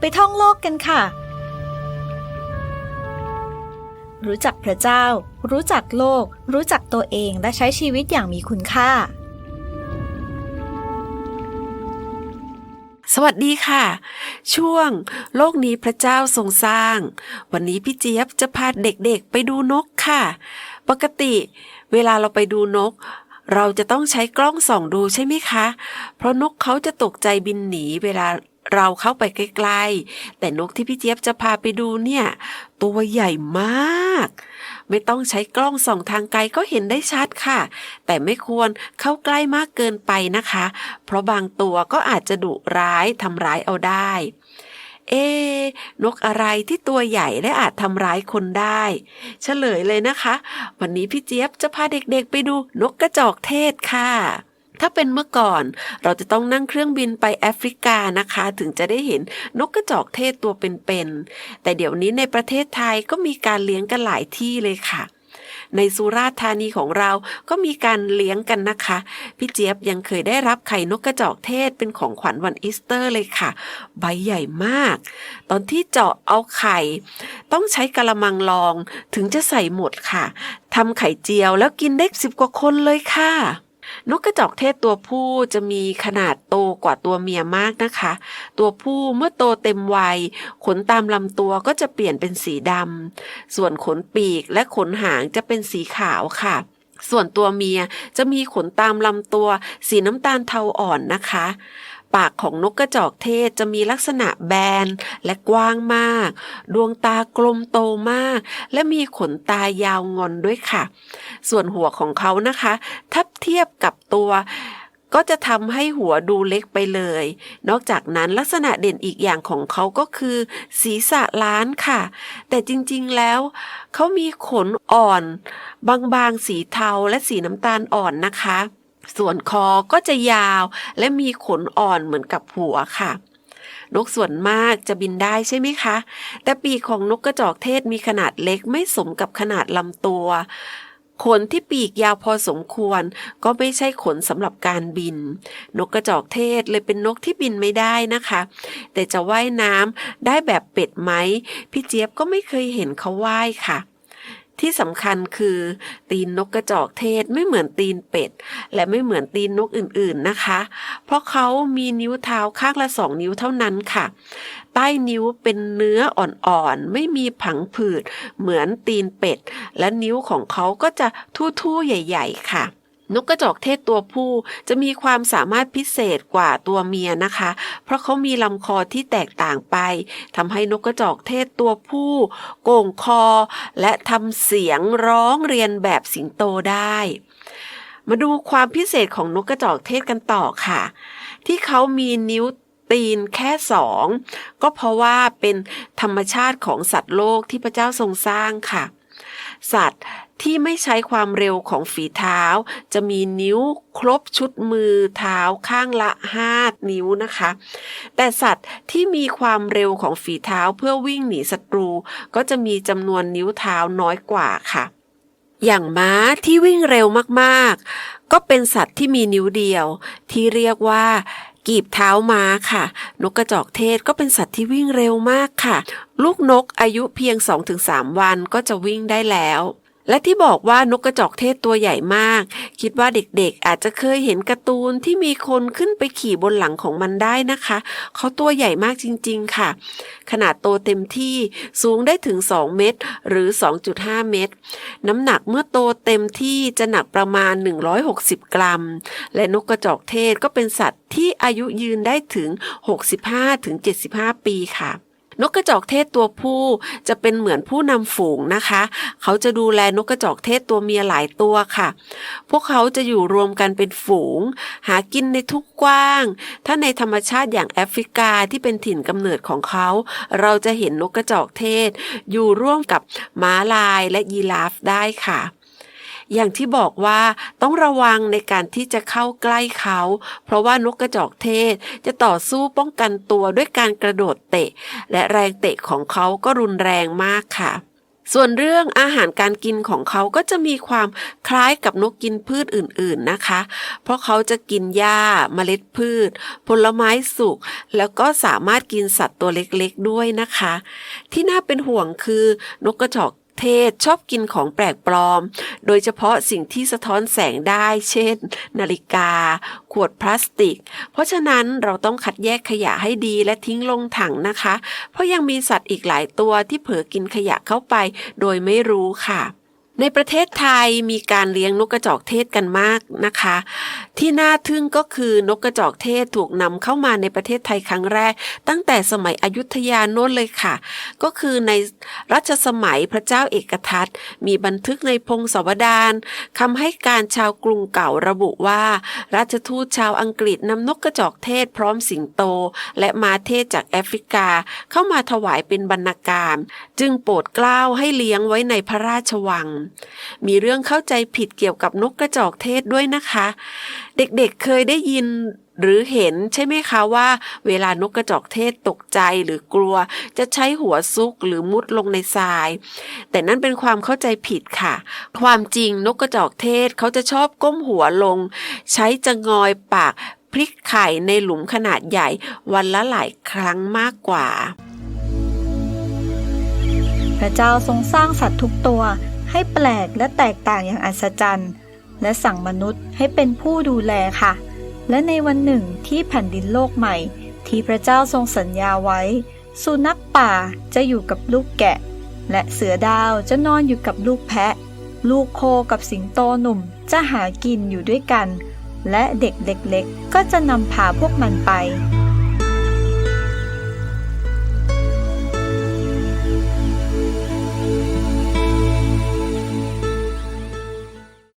ไปท่องโลกกันค่ะ รู้จักพระเจ้า รู้จักโลก รู้จักตัวเองและใช้ชีวิตอย่างมีคุณค่า สวัสดีค่ะ ช่วง โลกนี้พระเจ้าทรงสร้าง วันนี้พี่เจี๊ยบจะพาเด็กๆไปดูนกค่ะ ปกติ เวลาเราไปดูนกเราจะต้องใช้กล้องส่องดูใช่ไหมคะ เพราะนกเขาจะตกใจบินหนีเวลา เราเข้าไปใกล้ๆ แต่นกที่พี่เจี๊ยบจะพาไปดูเนี่ย ตัวใหญ่มาก ไม่ต้องใช้กล้องส่องทางไกลก็เห็นได้ชัดค่ะ แต่ไม่ควรเข้าใกล้มากเกินไปนะคะ เพราะบางตัวก็อาจจะดุร้ายทำร้ายเอาได้ เอ๊นกอะไรที่ตัวใหญ่และอาจทำร้ายคนได้ เฉลยเลยนะคะ วันนี้พี่เจี๊ยบจะพาเด็กๆไปดูนกกระจอกเทศค่ะ ถ้าเป็นเมื่อก่อน เราจะต้องนั่งเครื่องบินไปแอฟริกานะคะ ถึงจะได้เห็นนกกระจอกเทศตัวเป็นๆ แต่เดี๋ยวนี้ในประเทศไทยก็มีการเลี้ยงกันหลายที่เลยค่ะในสุราษฎร์ธานีของเราก็มีการเลี้ยงกันนะคะ พี่เจี๊ยบยังเคยได้รับไข่นกกระจอกเทศเป็นของขวัญวันอีสเตอร์เลยค่ะ ใบใหญ่มาก ตอนที่เจาะเอาไข่ ต้องใช้กระมังรองถึงจะใส่หมดค่ะทำไข่เจียวแล้วกินได้สิบกว่าคนเลยค่ะ นกกระจอกเทศตัวผู้จะมีขนาดโตกว่าตัวเมียมากนะคะ ตัวผู้เมื่อโตเต็มวัย ขนตามลำตัวก็จะเปลี่ยนเป็นสีดำ ส่วนขนปีกและขนหางจะเป็นสีขาวค่ะ ส่วนตัวเมียจะมีขนตามลำตัว สีน้ำตาลเทาอ่อนนะคะ ปากของนกกระจอกเทศจะมีลักษณะแบนและกว้างมาก ดวงตากลมโตมาก และมีขนตายาวงอนด้วยค่ะ ส่วนหัวของเขานะคะถ้าเทียบกับตัวก็จะทำให้หัวดูเล็กไปเลย นอกจากนั้นลักษณะเด่นอีกอย่างของเขาก็คือ ศีรษะล้านค่ะ แต่จริงๆแล้ว เขามีขนอ่อน บางๆ สีเทาและสีน้ำตาลอ่อนนะคะ ส่วนคอก็จะยาวและมีขนอ่อนเหมือนกับหัวค่ะ นกส่วนมากจะบินได้ใช่ไหมคะ แต่ปีกของนกกระจอกเทศมีขนาดเล็กไม่สมกับขนาดลำตัว ขนที่ปีกยาวพอสมควร ก็ไม่ใช่ขนสำหรับการบิน นกกระจอกเทศเลยเป็นนกที่บินไม่ได้นะคะ แต่จะว่ายน้ำได้แบบเป็ดไหม พี่เจี๊ยบก็ไม่เคยเห็นเขาว่ายค่ะ ที่สำคัญคือ ตีนนกกระจอกเทศไม่เหมือนตีนเป็ด และไม่เหมือนตีนนกอื่นๆนะคะ เพราะเขามีนิ้วเท้าข้างละสองนิ้วเท่านั้นค่ะ ใต้นิ้วเป็นเนื้ออ่อนๆ ไม่มีผังผืด เหมือนตีนเป็ด และนิ้วของเขาก็จะทู่ๆ ใหญ่ ๆ ค่ะ นกกระจอกเทศตัวผู้จะมีความสามารถพิเศษกว่าตัวเมียนะคะ เพราะเขามีลำคอที่แตกต่างไปทำให้นกกระจอกเทศตัวผู้โก่งคอ และทำเสียงร้องเรียนแบบสิงโตได้ มาดูความพิเศษของนกกระจอกเทศกันต่อค่ะ ที่เขามีนิ้วตีนแค่สองก็เพราะว่าเป็นธรรมชาติของสัตว์โลกที่พระเจ้าทรงสร้างค่ะ สัตว์ที่ไม่ใช้ความเร็วของฝีเท้า จะมีนิ้วครบชุดมือเท้าข้างละ5นิ้วนะคะ แต่สัตว์ที่มีความเร็วของฝีเท้าเพื่อวิ่งหนีศัตรู ก็จะมีจำนวนนิ้วเท้าน้อยกว่าค่ะ อย่างม้าที่วิ่งเร็วมากๆ ก็เป็นสัตว์ที่มีนิ้วเดียว ที่เรียกว่า กีบเท้าม้าค่ะ นกกระจอกเทศก็เป็นสัตว์ที่วิ่งเร็วมากค่ะ ลูกนกอายุเพียง 2-3 วันก็จะวิ่งได้แล้ว และที่บอกว่านกกระจอกเทศตัวใหญ่มาก คิดว่าเด็กๆ อาจจะเคยเห็นการ์ตูนที่มีคนขึ้นไปขี่บนหลังของมันได้นะคะ เขาตัวใหญ่มากจริงๆค่ะ ขนาดโตเต็มที่สูงได้ถึง 2 เมตร หรือ 2.5 เมตร น้ำหนักเมื่อโตเต็มที่จะหนักประมาณ 160 กรัม และนกกระจอกเทศก็เป็นสัตว์ที่อายุยืนได้ถึง 65-75 ปีค่ะ นกกระจอกเทศตัวผู้จะเป็นเหมือนผู้นำฝูงนะคะ เขาจะดูแลนกกระจอกเทศตัวเมียหลายตัวค่ะ พวกเขาจะอยู่รวมกันเป็นฝูง หากินในทุกกว้าง ถ้าในธรรมชาติอย่างแอฟริกาที่เป็นถิ่นกำเนิดของเขา เราจะเห็นนกกระจอกเทศ อยู่ร่วมกับม้าลายและยีราฟได้ค่ะ อย่างที่บอกว่าต้องระวังในการที่จะเข้าใกล้เขา เพราะว่านกกระจอกเทศจะต่อสู้ป้องกันตัวด้วยการกระโดดเตะ และแรงเตะของเขาก็รุนแรงมากค่ะส่วนเรื่องอาหารการกินของเขาก็จะมีความคล้ายกับนกกินพืชอื่นๆนะคะ เพราะเขาจะกินหญ้าเมล็ดพืช ผลไม้สุก แล้วก็สามารถกินสัตว์ตัวเล็กๆด้วยนะคะ ที่น่าเป็นห่วงคือนกกระจอก เทศชอบกินของแปลกปลอม โดยเฉพาะสิ่งที่สะท้อนแสงได้ เช่น นาฬิกา ขวดพลาสติก เพราะฉะนั้นเราต้องคัดแยกขยะให้ดีและทิ้งลงถังนะคะ เพราะยังมีสัตว์อีกหลายตัวที่เผลอกินขยะเข้าไป โดยไม่รู้ค่ะ ในประเทศไทยมีการเลี้ยงนกกระจอกเทศกันมากนะคะ ที่น่าทึ่งก็คือนกกระจอกเทศถูกนำเข้ามาในประเทศไทยครั้งแรก ตั้งแต่สมัยอยุธยาโน้นเลยค่ะ ก็คือในรัชสมัยพระเจ้าเอกทัตมีบันทึกในพงศาวดารคำให้การชาวกรุงเก่าระบุว่า ราชทูตชาวอังกฤษนำนกกระจอกเทศพร้อมสิงโต และมาเทศจากแอฟริกาเข้ามาถวายเป็นบรรณาการ จึงโปรดเกล้าให้เลี้ยงไว้ในพระราชวังมีเรื่องเข้าใจผิดเกี่ยวกับนกกระจอกเทศด้วยนะคะ เด็กๆเคยได้ยินหรือเห็นใช่ไหมคะว่า เวลานกกระจอกเทศตกใจหรือกลัว จะใช้หัวซุกหรือมุดลงในทราย แต่นั่นเป็นความเข้าใจผิดค่ะ ความจริงนกกระจอกเทศเขาจะชอบก้มหัวลง ใช้จะงอยปากพลิกไข่ในหลุมขนาดใหญ่วันละหลายครั้งมากกว่า พระเจ้าทรงสร้างสัตว์ทุกตัว ให้แปลกและแตกต่างอย่างอัศจรรย์ และสั่งมนุษย์ให้เป็นผู้ดูแลค่ะ และในวันหนึ่งที่แผ่นดินโลกใหม่ ที่พระเจ้าทรงสัญญาไว้ สุนัขป่าจะอยู่กับลูกแกะ และเสือดาวจะนอนอยู่กับลูกแพะ ลูกโคกับสิงโตหนุ่มจะหากินอยู่ด้วยกัน และเด็กเล็กๆก็จะนำพาพวกมันไป